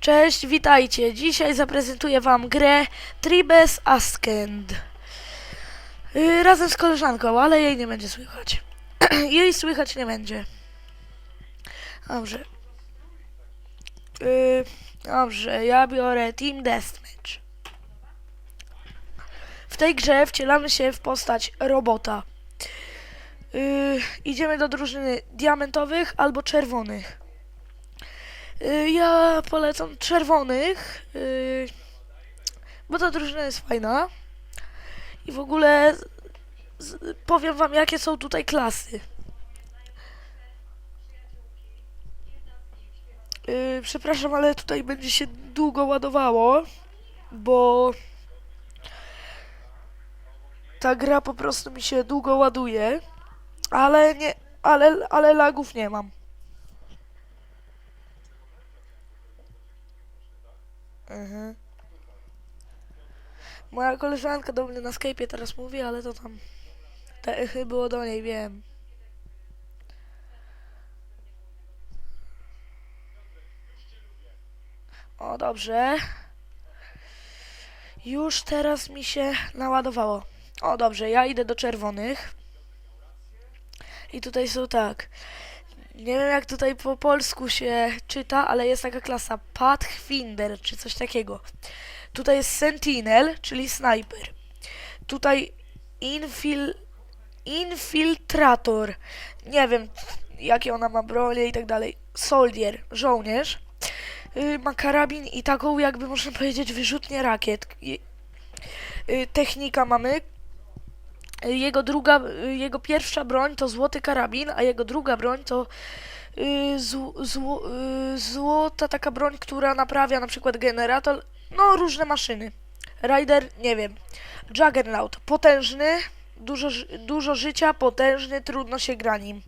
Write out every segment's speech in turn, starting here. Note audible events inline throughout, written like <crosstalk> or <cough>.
Cześć, witajcie. Dzisiaj zaprezentuję wam grę Tribes Askend. Yy, razem z koleżanką, ale jej nie będzie słychać. <clears throat> jej słychać nie będzie. Dobrze. Yy, dobrze, ja biorę Team Deathmatch. W tej grze wcielamy się w postać robota. Yy, idziemy do drużyny diamentowych albo czerwonych. Y, Ja polecam czerwonych, y, bo ta drużyna jest fajna. I w ogóle powiem wam, jakie są tutaj klasy. Y, Przepraszam, ale tutaj będzie się długo ładowało, bo ta gra po prostu mi się długo ładuje, ale nie, ale, ale lagów nie mam. Mhm. Moja koleżanka do mnie na Skype'ie teraz mówi, ale to tam te echy było do niej, wiem. O, dobrze. Już teraz mi się naładowało. O, dobrze, ja idę do czerwonych. I tutaj są tak. Nie wiem jak tutaj po polsku się czyta, ale jest taka klasa Pathfinder czy coś takiego. Tutaj jest Sentinel, czyli snajper. Tutaj infil, Infiltrator. Nie wiem jakie ona ma bronie i tak dalej. Soldier, żołnierz. Y, ma karabin i taką jakby można powiedzieć wyrzutnię rakiet. I- y, Technika mamy, jego druga, jego pierwsza broń to złoty karabin, a jego druga broń to y, zł, zło, y, złota taka broń, która naprawia na przykład generator, no różne maszyny. Rider, nie wiem. Juggernaut, potężny, dużo, dużo życia, potężny, trudno się gra nim.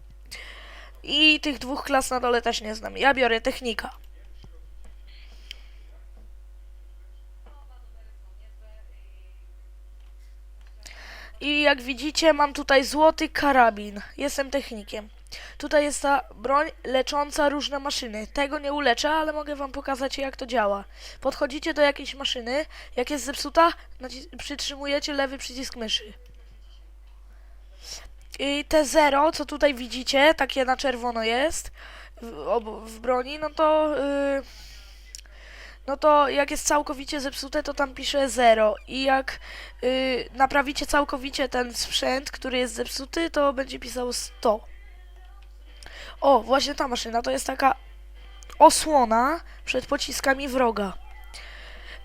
I tych dwóch klas na dole też nie znam. Ja biorę technika. I jak widzicie, mam tutaj złoty karabin. Jestem technikiem. Tutaj jest ta broń lecząca różne maszyny. Tego nie uleczę, ale mogę wam pokazać jak to działa. Podchodzicie do jakiejś maszyny, jak jest zepsuta, przytrzymujecie lewy przycisk myszy. I te zero, co tutaj widzicie, takie na czerwono jest w, w broni, no to yy, no to jak jest całkowicie zepsute, to tam pisze 0 i jak y, naprawicie całkowicie ten sprzęt, który jest zepsuty, to będzie pisało 100. O, właśnie ta maszyna to jest taka osłona przed pociskami wroga.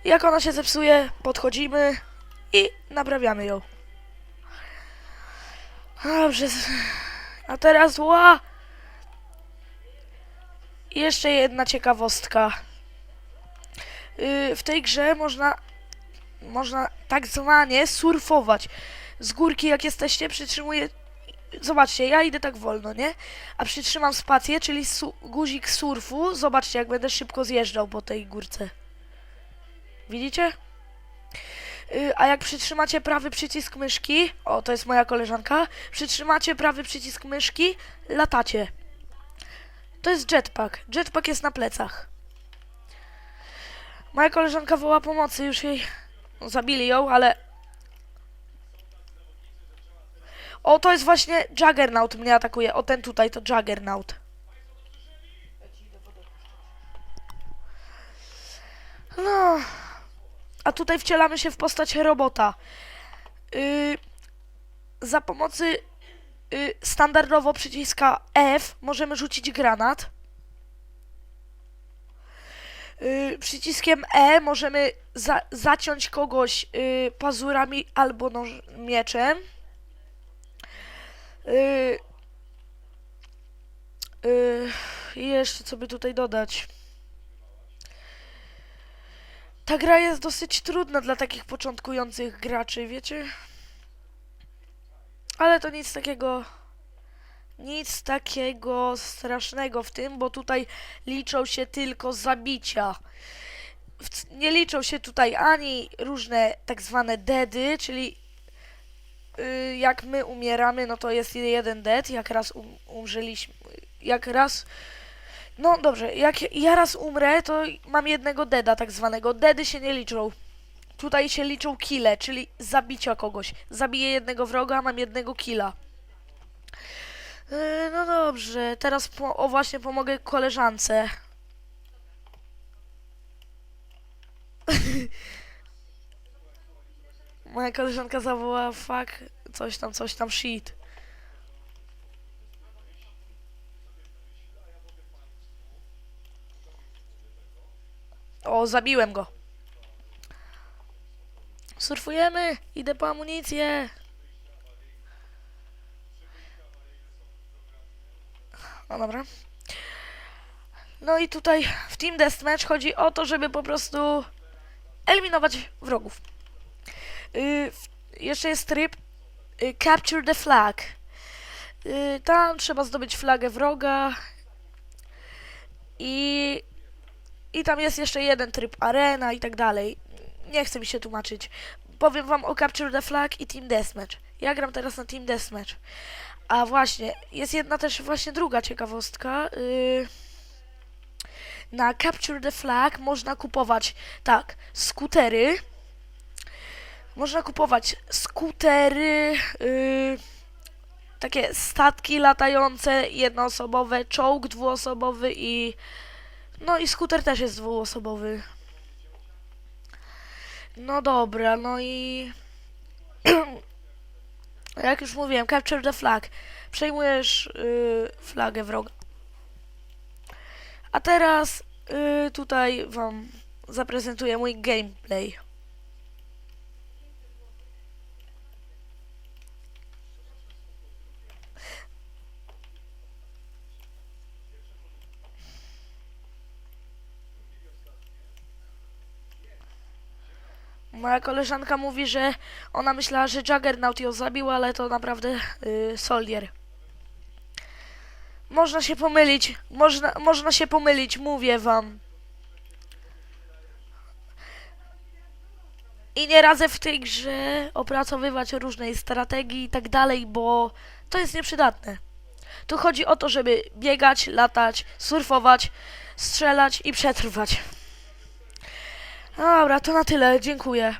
Jak ona się zepsuje, podchodzimy i naprawiamy ją. Dobrze. A teraz ła! Jeszcze jedna ciekawostka. Y, w tej grze można, można tak zwanie surfować. Z górki jak jesteście, przytrzymuję... Zobaczcie, ja idę tak wolno, nie? A przytrzymam spację, czyli su guzik surfu. Zobaczcie, jak będę szybko zjeżdżał po tej górce. Widzicie? Y, a jak przytrzymacie prawy przycisk myszki... O, to jest moja koleżanka. Przytrzymacie prawy przycisk myszki, latacie. To jest jetpack. Jetpack jest na plecach. Moja koleżanka woła pomocy, już jej zabili ją, ale... O, to jest właśnie Juggernaut mnie atakuje. O, ten tutaj to Juggernaut. No. A tutaj wcielamy się w postać robota. Yy, za pomocy yy, standardowo przyciska F możemy rzucić granat. Y, przyciskiem E możemy za zaciąć kogoś y, pazurami albo noż mieczem. Y, y, I jeszcze co by tutaj dodać? Ta gra jest dosyć trudna dla takich początkujących graczy, wiecie? Ale to nic takiego. Nic takiego strasznego w tym, bo tutaj liczą się tylko zabicia. Nie liczą się tutaj ani różne tak zwane deady, czyli y, jak my umieramy, no to jest jeden dead, jak raz um, umrzeliśmy, jak raz No dobrze, jak ja raz umrę, to mam jednego deda tak zwanego. Dedy się nie liczą. Tutaj się liczą kile, czyli zabicia kogoś. Zabiję jednego wroga, mam jednego killa. Yy, no dobrze, teraz o właśnie pomogę koleżance. <laughs> Moja koleżanka zawołała fuck, coś tam, coś tam, shit. O, zabiłem go. Surfujemy, idę po amunicję. No dobra. No i tutaj w Team Deathmatch chodzi o to, żeby po prostu eliminować wrogów. Yy, jeszcze jest tryb y, Capture the Flag. Y, tam trzeba zdobyć flagę wroga i, i tam jest jeszcze jeden tryb Arena i tak dalej. Nie chcę mi się tłumaczyć. Powiem wam o Capture the Flag i Team Deathmatch. Ja gram teraz na Team Deathmatch. A właśnie, jest jedna też właśnie druga ciekawostka. Yy, na Capture the Flag można kupować, tak, skutery. Można kupować skutery, yy, takie statki latające, jednoosobowe, czołg dwuosobowy i... No i skuter też jest dwuosobowy. No dobra, no i... <clears throat> Jak już mówiłem, capture the flag. Przejmujesz yy, flagę wroga. A teraz yy, tutaj wam zaprezentuję mój gameplay. Moja koleżanka mówi, że ona myślała, że Juggernaut ją zabił, ale to naprawdę yy, Soldier. Można się pomylić, można, można się pomylić, mówię wam. I nie radzę w tej grze opracowywać różnej strategii i tak dalej, bo to jest nieprzydatne. Tu chodzi o to, żeby biegać, latać, surfować, strzelać i przetrwać. Dobra, to na tyle, dziękuję.